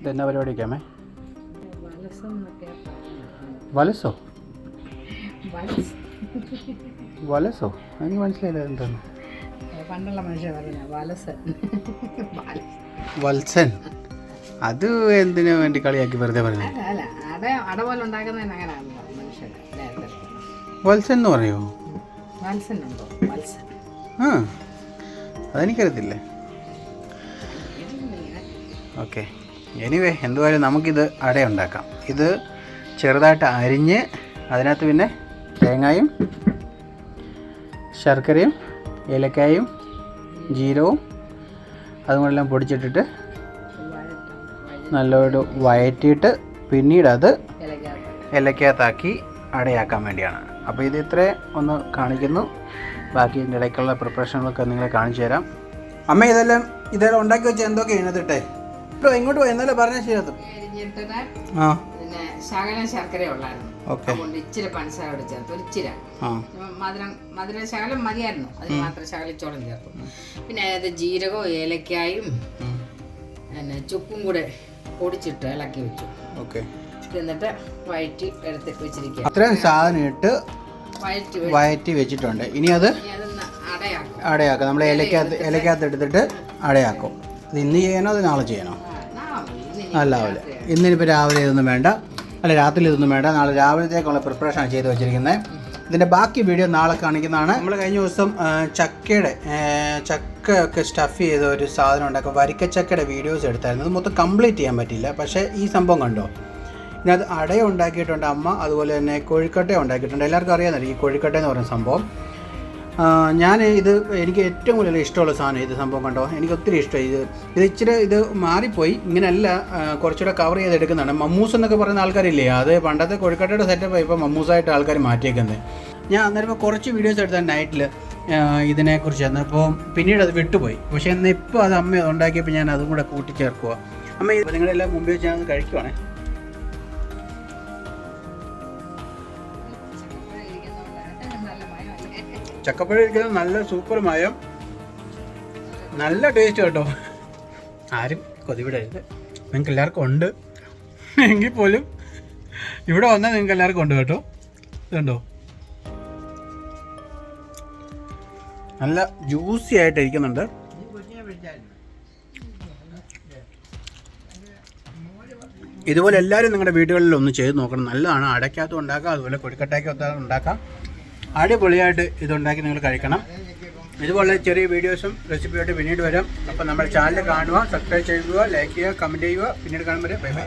ഇതെന്നാ പരിപാടിക്കാമേ വലസം. വലസോ? എനിക്ക് മനസ്സിലായില്ല എന്താണ്. പണ്ടുള്ള മനുഷ്യ വലസൻ. വത്സൻ. അത് എന്തിനു വേണ്ടി കളിയാക്കി വെറുതെ പറഞ്ഞു? വത്സൻ എന്ന് പറയോ? ആ അതെനിക്കറിയത്തില്ലേ. ഓക്കെ. എനിവേ എന്തുവായാലും നമുക്കിത് അട ഉണ്ടാക്കാം. ഇത് ചെറുതായിട്ട് അരിഞ്ഞ് അതിനകത്ത് പിന്നെ തേങ്ങയും ശർക്കരയും ഏലക്കായും ജീരവും അതുമെല്ലാം പൊടിച്ചിട്ടിട്ട് നല്ലൊരു വയറ്റിയിട്ട് പിന്നീട് അത് ഇലക്കകത്ത് ഇലക്കകത്താക്കി അടയാക്കാൻ വേണ്ടിയാണ്. അപ്പോൾ ഇത് ഇത്രേ ഒന്ന് കാണിക്കുന്നു. ബാക്കി ഇതിന്റെ ഇടയ്ക്കുള്ള പ്രിപ്പറേഷനുകളൊക്കെ നിങ്ങളെ കാണിച്ചു തരാം. അമ്മ ഇതെല്ലാം ഇതെല്ലാം ഉണ്ടാക്കി വെച്ച് എന്തൊക്കെ ഇതിനകത്തിട്ടെ കേട്ടോ ഇങ്ങോട്ട് പോയി? എന്നാലും പറഞ്ഞ ശരിയത്ത് അരിഞ്ഞിട്ടിട്ട് ആ. പിന്നെ ശകലം ശർക്കര ഉള്ളായിരുന്നു. ഓക്കെ. അതുകൊണ്ട് ഇച്ചിരി പഞ്ചസാര കൂടി ചേർത്ത്. ഒരു ഇച്ചിരി. ആ. മധുരം മധുര ശകലം മതിയായിരുന്നു. അതിന് മാത്രം ശകലിച്ചോളം ചേർത്തു. പിന്നെ അതായത് ജീരകവും ഏലക്കായും പിന്നെ ചുക്കും കൂടെ പൊടിച്ചിട്ട് ഇളക്കി വെച്ചു. ഓക്കെ. എന്നിട്ട് വയറ്റി എടുത്ത് വെച്ചിരിക്കുക അത്രയും സാധനം ഇട്ട് വയറ്റി വയറ്റി വെച്ചിട്ടുണ്ട്. ഇനി അത് ഇനി അതൊന്ന് അടയാക്കും. അടയാക്കാം. നമ്മൾ ഇലക്കകത്ത് ഇലക്കകത്ത് എടുത്തിട്ട് അടയാക്കും. അത് ഇന്ന് ചെയ്യണോ? അത് നാളെ ചെയ്യണോ? ആ, നാളെ ഇന്നിപ്പോൾ രാവിലെ ഇതൊന്നും വേണ്ട. അല്ല രാത്രി ഇതൊന്നും വേണ്ട. നാളെ രാവിലത്തേക്കുള്ള പ്രിപ്പറേഷൻ ചെയ്ത് വെച്ചിരിക്കുന്നത്. ഇതിന്റെ ബാക്കി വീഡിയോ നാളെ കാണിക്കുന്നതാണ്. നമ്മൾ കഴിഞ്ഞ ദിവസം ചക്കയുടെ ചക്ക ഒക്കെ സ്റ്റഫ് ചെയ്ത ഒരു സാധനം ഉണ്ടാക്കും വരിക്കച്ചക്കയുടെ വീഡിയോസ് എടുത്തായിരുന്നു. അത് മൊത്തം കംപ്ലീറ്റ് ചെയ്യാൻ പറ്റിയില്ല. പക്ഷേ ഈ സംഭവം കണ്ടോ? ഇതിനകത്ത് അടയ ഉണ്ടാക്കിയിട്ടുണ്ട് അമ്മ. അതുപോലെ തന്നെ കോഴിക്കട്ട ഉണ്ടാക്കിയിട്ടുണ്ട്. എല്ലാവർക്കും അറിയാമല്ലോ ഈ കോഴിക്കട്ട എന്ന് പറയുന്ന സംഭവം. ഞാൻ ഇത് എനിക്ക് ഏറ്റവും കൂടുതൽ ഇഷ്ടമുള്ള സാധനം ഇത് സംഭവം കണ്ടോ? എനിക്ക് ഒത്തിരി ഇഷ്ടമായി ഇത് ഇത് ഇച്ചിരി ഇത് മാറിപ്പോയി. ഇങ്ങനെയല്ല കുറച്ചുകൂടെ കവർ ചെയ്തെടുക്കുന്നതാണ് മമ്മൂസ് എന്നൊക്കെ പറയുന്ന ആൾക്കാരില്ലേ? അത് പണ്ടത്തെ കോഴിക്കട്ടയുടെ സെറ്റപ്പ് ഇപ്പോൾ മമ്മൂസായിട്ട് ആൾക്കാർ മാറ്റിയേക്കുന്നത് ഞാൻ അന്നേരം കുറച്ച് വീഡിയോസ് എടുത്ത നൈറ്റിൽ ഇതിനെക്കുറിച്ച് അപ്പോൾ പിന്നീട് അത് വിട്ടുപോയി. പക്ഷേ എന്നാൽ ഇപ്പോൾ അത് അമ്മ ഉണ്ടാക്കിയപ്പോൾ ഞാൻ അതും കൂടെ കൂട്ടിച്ചേർക്കുക അമ്മ നിങ്ങളെല്ലാം മുമ്പേ ഞാൻ കഴിക്കുവാണേ. ചക്കപ്പഴം ഇരിക്കുന്നത് നല്ല സൂപ്പർ മയം. നല്ല ടേസ്റ്റ് കേട്ടോ. ആരും കൊതിവിടരുത്. നിങ്ങൾക്ക് എല്ലാവർക്കും ഉണ്ട്. എങ്കിൽ പോലും ഇവിടെ വന്നാൽ നിങ്ങൾക്ക് എല്ലാവർക്കും ഉണ്ട് കേട്ടോ. ഇതുണ്ടോ? നല്ല ജ്യൂസി ആയിട്ട് ഇരിക്കുന്നുണ്ട്. ഇതുപോലെ എല്ലാവരും നിങ്ങളുടെ വീടുകളിൽ ഒന്ന് ചെയ്ത് നോക്കണം. നല്ലതാണ്. അടയ്ക്കകത്തും ഉണ്ടാക്കാം അതുപോലെ കൊടിക്കട്ടയ്ക്കകത്തും ഉണ്ടാക്കാം. അടിപൊളിയായിട്ട് ഇതുണ്ടാക്കി നിങ്ങൾ കഴിക്കണം. ഇതുപോലെ ചെറിയ വീഡിയോസും റെസിപ്പിയായിട്ട് പിന്നീട് വരാം. അപ്പോൾ നമ്മുടെ ചാനൽ കാണുക സബ്സ്ക്രൈബ് ചെയ്യുക ലൈക്ക് ചെയ്യുക കമന്റ് ചെയ്യുക. പിന്നീട് കാണുമ്പോൾ ബൈ ബൈ